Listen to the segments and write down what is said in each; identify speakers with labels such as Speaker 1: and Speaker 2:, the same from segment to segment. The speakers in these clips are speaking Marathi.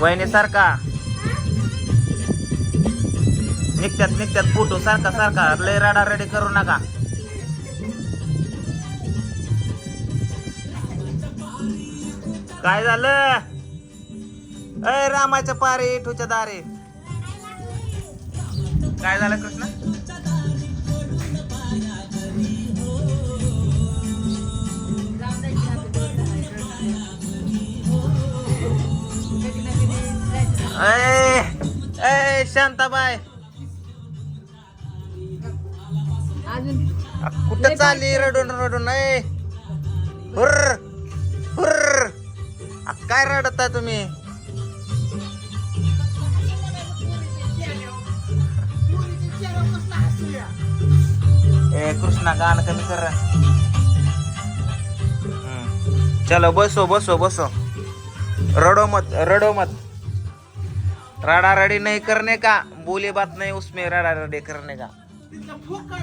Speaker 1: वहिनी सारखा निघत्यात निघत्यात फोटो सारखा सारखा. लय राडा रेडी करू नका. काय झालं? अय रामाच्या पारे ठोच्या दारे. काय झालं कृष्ण? अय शांताबाई.
Speaker 2: अजून?
Speaker 1: कुठं चालली रडून रडून हुर्र हुर्र. आ, काय रडता तुम्ही? ए कृष्णा गाणं कमी कर. हम्म. चलो बसो बसो बसो. रडो मत रडो मत. रडा रडी नहीं करने का? बोली बात नहीं उसमें रडा रडी करने का?
Speaker 3: तिथला फोकाड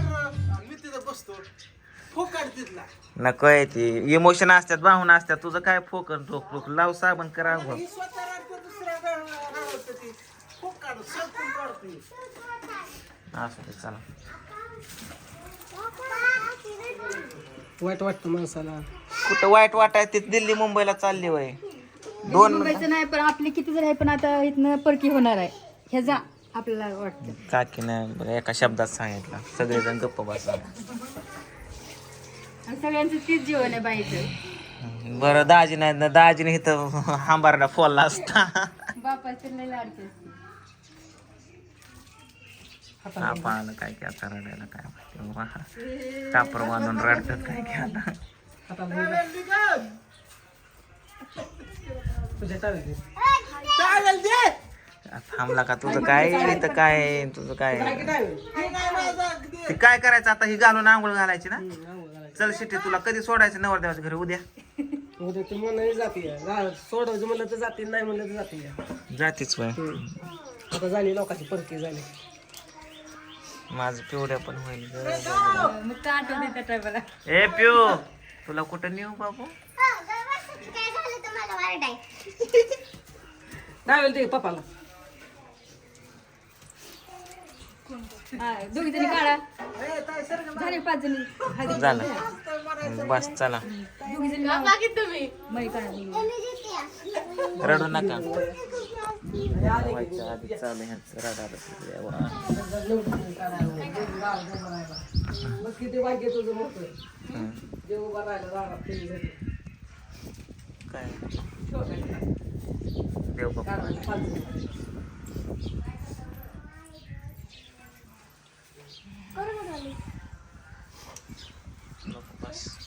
Speaker 3: मी तिथं बसतो. फोकाड तिथला.
Speaker 1: नको आहे ती. इमोशन असतात भावना असतात. तुझं काय फोकन ठोक ठोक लाव साबण करा.
Speaker 3: ही स्वतः दुसऱ्या ती. काढते
Speaker 1: असू दे चला.
Speaker 3: वाईट वाटतं माणसाला.
Speaker 1: कुठं वाईट वाटाय ती दिल्ली मुंबईला चालली वय. दोन
Speaker 2: मुंबईचं नाही पण आपली किती जर आहे पण आता इथनं परकी होणार आहे. ह्याचा आपल्याला वाटतं.
Speaker 1: काकीनं एका शब्दात सांगितलं. सगळेजण गप्प बसा.
Speaker 2: आणि सगळ्यांचं तीच जीवन आहे बाईचं.
Speaker 1: बरं दाजी नाही ना दाजीने इथं हांबारला फोडला असता.
Speaker 2: बापाचं लय लाडके असते
Speaker 1: आपण काय की आता रडायला काय माहिती बाबा. कापर बांधून रडतात काय की आता.
Speaker 3: दे.
Speaker 1: थांबला का? तुझं काय? इथं काय? आहे, तुझं काय?
Speaker 3: हे काय
Speaker 1: ते काय करायचं आता? ही घालून आंघोळ घालायची ना? चल शिटी तुला कधी सोडायचं? नवरदेवाच्या घरी उद्या.
Speaker 3: उद्या ते म्हणून जाते सोडायचं म्हणलं तर जाते नाही म्हणलं तर जाते
Speaker 1: जातीच
Speaker 3: आता झाली लोकांची परकी झाली.
Speaker 1: माझं पिवड्या पण होईल
Speaker 2: तर
Speaker 1: ए पिऊ. तुला कुठं नेऊ बाबू?
Speaker 3: ते पप्पाला
Speaker 2: हा दोघी जणी काढा. झाले पाच जणी. हळदी
Speaker 1: झालं. बस चला.
Speaker 2: दोघी जणी मळी काढा. दोघी.
Speaker 1: रडू नका. व्हायच्या आधी चालू ह्यांचं रडारड. एवढा.
Speaker 3: बघ किती वाक्य तुझं मोठं राहिला.
Speaker 1: काय देव बाप्पा
Speaker 3: नको बस